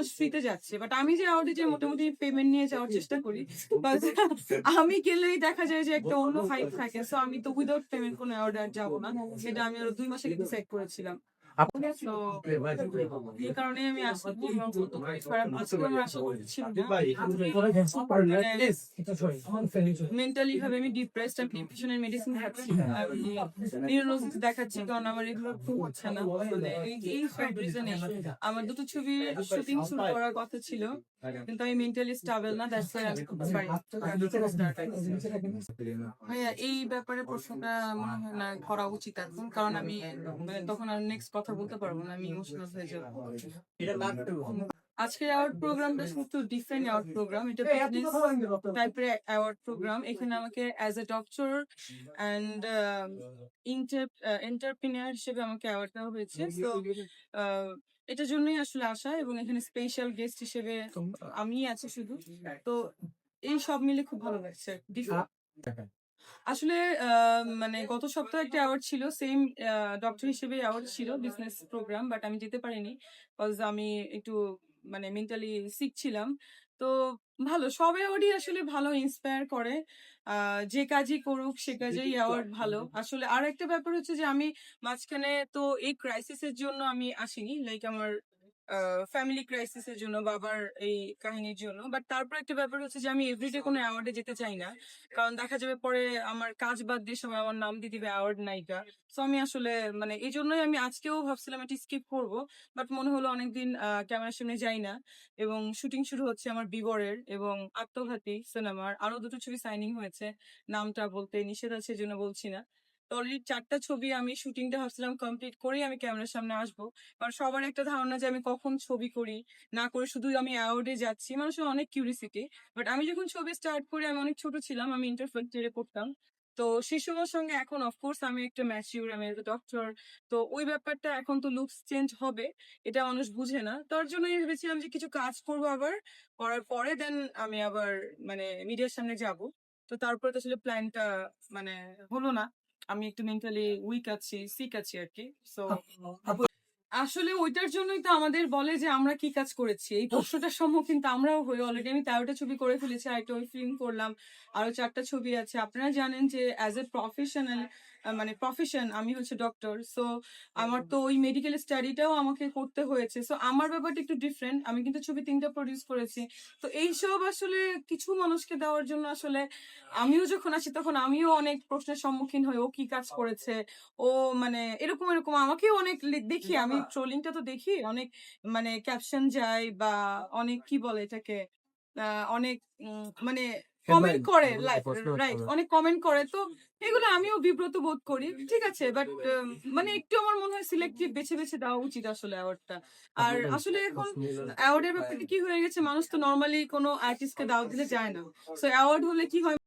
মাস ফ্রিতে যাচ্ছে। বাট আমি যে যে মোটামুটি পেমেন্ট নিয়ে যাওয়ার চেষ্টা করি আমি গেলেই দেখা যায় যে একটা অন্য ফাইট থাকে। সো আমি তো উইদাউট পেমেন্ট কোনো অর্ডার যাব না। সেটা আমি আরও দুই মাসে কিন্তু সেট করেছিলাম। এই কারণে আমি আমার আশা মেন্টালি ভাবে আমি ডিপ্রেসড আমি ডিপ্রেশনের মেডিসিন খাচ্ছি। নিউরোলজিস্ট দেখাচ্ছি কারণ আমার এগুলো খুব হচ্ছে না এই- এই সব রিজনে আমার দুটো ছবি শুটিং শুরু করার কথা ছিল কিন্তু আমি মেন্টালি স্টেবল না দ্যাটস ওয়াই আমি খুব sorry. ভাইয়া এই ব্যাপারে প্রশ্নটা মনে হয় না করা উচিত এখন কারণ আমি মানে তখন আর নেক্সট কথা বলতে পারব না আমি ইমোশনাল হয়ে যাব। আজকের অ্যাওয়ার্ড প্রোগ্রামটা শুধু ডিফারেন্ট অ্যাওয়ার্ড প্রোগ্রাম এটা বিজনেস টাইপের অ্যাওয়ার্ড প্রোগ্রাম এখানে আমাকে as a doctor and entrepreneur হিসেবে আমাকে অ্যাওয়ার্ড দেওয়া হয়েছে। তো এটার জন্যই আসলে আসা এবং এখানে স্পেশাল গেস্ট হিসেবে আমি আছি শুধু। তো এই সব মিলে খুব ভালো লাগছে। আসলে মানে গত সপ্তাহে একটা অ্যাওয়ার্ড ছিল সেম ডক্টর হিসেবে অ্যাওয়ার্ড ছিল বিজনেস প্রোগ্রাম বাট আমি যেতে পারিনি বিকজ আমি একটু মানে মেন্টালি সিক ছিলাম। তো ভালো সব অ্যাওয়ার্ডই আসলে ভালো ইন্সপায়ার করে। আহ, যে কাজই করুক সে কাজেই অ্যাওয়ার্ড ভালো। আসলে আর একটা ব্যাপার হচ্ছে যে আমি মাঝখানে তো এই ক্রাইসিসের জন্য আমি আসিনি লাইক আমার ফ্যামিলি ক্রাইসিসের জন্য, বাবার এই কাহিনীর জন্য। বাট তারপর একটা ব্যাপার হচ্ছে যে, আমি এভরিডে কোনো অ্যাওয়ার্ডে যেতে চাই না। কারণ দেখা যাবে পরে আমার কাজ বাদ দিয়ে সবাই আমার নাম দিয়ে দিবে অ্যাওয়ার্ড নায়িকা। তো আমি আসলে মানে এই জন্যই আমি আজকেও ভাবছিলাম এটি স্কিপ করব। বাট মনে হলো অনেকদিন ক্যামেরার সামনে যাই না। এবং শুটিং শুরু হচ্ছে আমার বিবরের এবং আত্মঘাতী সিনেমার আরও দুটো ছবি সাইনিং হয়েছে। নামটা বলতে নিষেধ আছে জন্য বলছি না। অলরেডি চারটা ছবি আমি শুটিংটা ভাবছিলাম কমপ্লিট করেই আমি ক্যামেরার সামনে আসব। কারণ সবার একটা ধারণা যে আমি কখন ছবি করি, না করে শুধু আমি অ্যাওয়ার্ডে যাচ্ছি। মানুষের অনেক কিউরিসিটি বাট আমি যখন ছবি স্টার্ট করি, আমি অনেক ছোট ছিলাম, আমি ইন্টার ফার্স্ট পড়তাম। তো সেই সময়ের সঙ্গে এখন অফকোর্স আমি একটা ম্যাচিউর আমি ডক্টর তো ওই ব্যাপারটা এখন তো লুকস চেঞ্জ হবে, এটা মানুষ বুঝে না। তার জন্য ভেবেছিলাম যে কিছু কাজ করব আবার, করার পরে দেন আমি আবার মানে মিডিয়ার সামনে যাব। তো তারপরে তো আসলে প্ল্যানটা মানে হলো না। আমি একটু মেন্টালি উইক আছি সিক আছি আর কি সো আসলে ওইটার জন্যই তো আমাদের বলে যে আমরা কি কাজ করেছি। এই প্রশ্নটার সম্মুখীন তো আমরাও হই অলরেডি আমি তেরোটা ছবি করে ফেলেছি, আর একটা ওই ফিল্ম করলাম আরও চারটা ছবি আছে। আপনারা জানেন যে অ্যাজ এ প্রফেশনাল মানে প্রফেশন আমি হচ্ছে ডক্টর সো আমার তো ওই মেডিকেল স্টাডিটাও আমাকে করতে হয়েছে। সো আমার ব্যাপারটা একটু ডিফারেন্ট আমি কিন্তু ছবি তিনটা প্রডিউস করেছি। তো এইসব আসলে কিছু মানুষকে দেওয়ার জন্য আসলে আমিও যখন আসি তখন আমিও অনেক প্রশ্নের সম্মুখীন হই। ও কি কাজ করেছে? ও মানে এরকম এরকম আমাকেও অনেক দেখি আমি ট্রোলিংটা তো দেখি অনেক মানে ক্যাপশন যায় বা অনেক কি বলে এটাকে? অনেক মানে কমেন্ট করে রাইট অনেক কমেন্ট করে। তো এগুলো আমিও বিব্রত বোধ করি ঠিক আছে? বাট মানে একটু আমার মনে হয় সিলেক্টিভ বেছে বেছে দেওয়া উচিত আসলে অ্যাওয়ার্ডটা আর আসলে এখন অ্যাওয়ার্ডের ব্যাপারটা কি হয়ে গেছে? মানুষ তো নর্মালি কোনো আর্টিস্টকে দাও দিলে যায় না। সো অ্যাওয়ার্ড হলে কি হয়